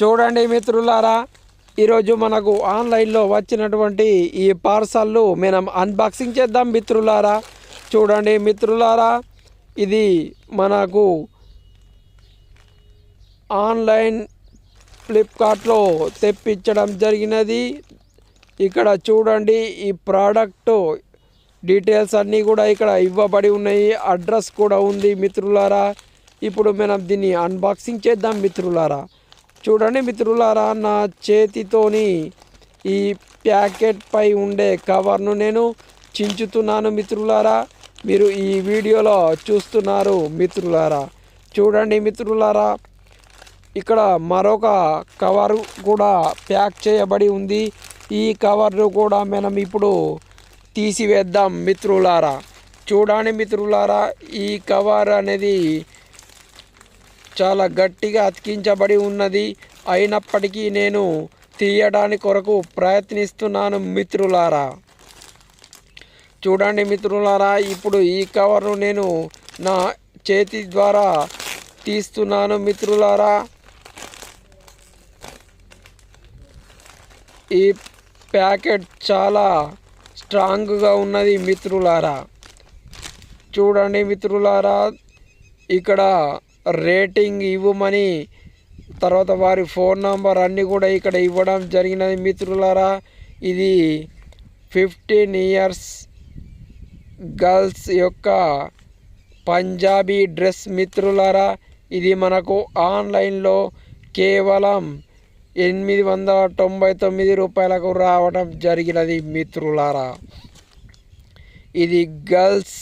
చూడండి మిత్రులారా ఈరోజు మనకు ఆన్లైన్లో వచ్చినటువంటి ఈ పార్సల్లు మనం అన్బాక్సింగ్ చేద్దాం మిత్రులారా. చూడండి మిత్రులారా ఇది మనకు ఆన్లైన్ ఫ్లిప్కార్ట్లో తెప్పించడం జరిగినది. ఇక్కడ చూడండి ఈ ప్రోడక్ట్ డీటెయిల్స్ అన్నీ కూడా ఇక్కడ ఇవ్వబడి ఉన్నాయి. అడ్రస్ కూడా ఉంది మిత్రులారా. ఇప్పుడు మనం దీన్ని అన్బాక్సింగ్ చేద్దాం మిత్రులారా. చూడండి మిత్రులారా నా చేతితోని ఈ ప్యాకెట్ పై ఉండే కవర్ను నేను చించుతున్నాను మిత్రులారా. మీరు ఈ వీడియోలో చూస్తున్నారు మిత్రులారా. చూడండి మిత్రులారా ఇక్కడ మరొక కవర్ కూడా ప్యాక్ చేయబడి ఉంది. ఈ కవర్ను కూడా మనం ఇప్పుడు తీసివేద్దాం మిత్రులారా. చూడండి మిత్రులారా ఈ కవర్ అనేది చాలా గట్టిగా అతికించబడి ఉన్నది. అయినప్పటికీ నేను తీయడానికి కొరకు ప్రయత్నిస్తున్నాను మిత్రులారా. చూడండి మిత్రులారా ఇప్పుడు ఈ కవర్ను నేను నా చేతి ద్వారా తీస్తున్నాను మిత్రులారా. ఈ ప్యాకెట్ చాలా స్ట్రాంగ్గా ఉన్నది మిత్రులారా. చూడండి మిత్రులారా ఇక్కడ రేటింగ్ ఇవ్వమని తర్వాత వారి ఫోన్ నంబర్ అన్నీ కూడా ఇక్కడ ఇవ్వడం జరిగినది. మిత్రులారా ఇది ఫిఫ్టీన్ ఇయర్స్ గర్ల్స్ యొక్క పంజాబీ డ్రెస్ మిత్రులారా ఇది మనకు ఆన్లైన్లో కేవలం ఎనిమిది వందల తొంభై తొమ్మిది రూపాయలకు రావడం జరిగినది మిత్రులారా. ఇది గర్ల్స్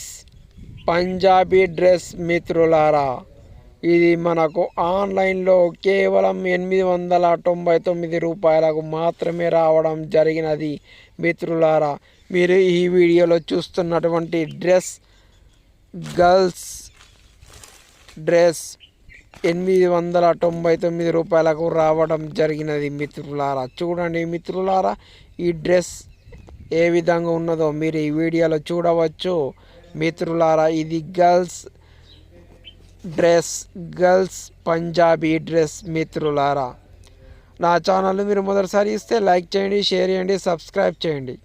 పంజాబీ డ్రెస్ మిత్రులారా. ఇది మనకు ఆన్లైన్లో కేవలం ఎనిమిది వందల తొంభై తొమ్మిది రూపాయలకు మాత్రమే రావడం జరిగినది. మిత్రులారా మీరు ఈ వీడియోలో చూస్తున్నటువంటి డ్రెస్ గర్ల్స్ డ్రెస్ ఎనిమిది వందల తొంభై తొమ్మిది రూపాయలకు రావడం జరిగినది మిత్రులారా. చూడండి మిత్రులారా ఈ డ్రెస్ ఏ విధంగా ఉన్నదో మీరు ఈ వీడియోలో చూడవచ్చు. మిత్రులారా ఇది girls dress girls Punjabi dress మిత్రులారా. నా ఛానల్ మీరు మొదటిసారి ఇస్తే లైక్ చేయండి షేర్ చేయండి సబ్స్క్రైబ్ చేయండి.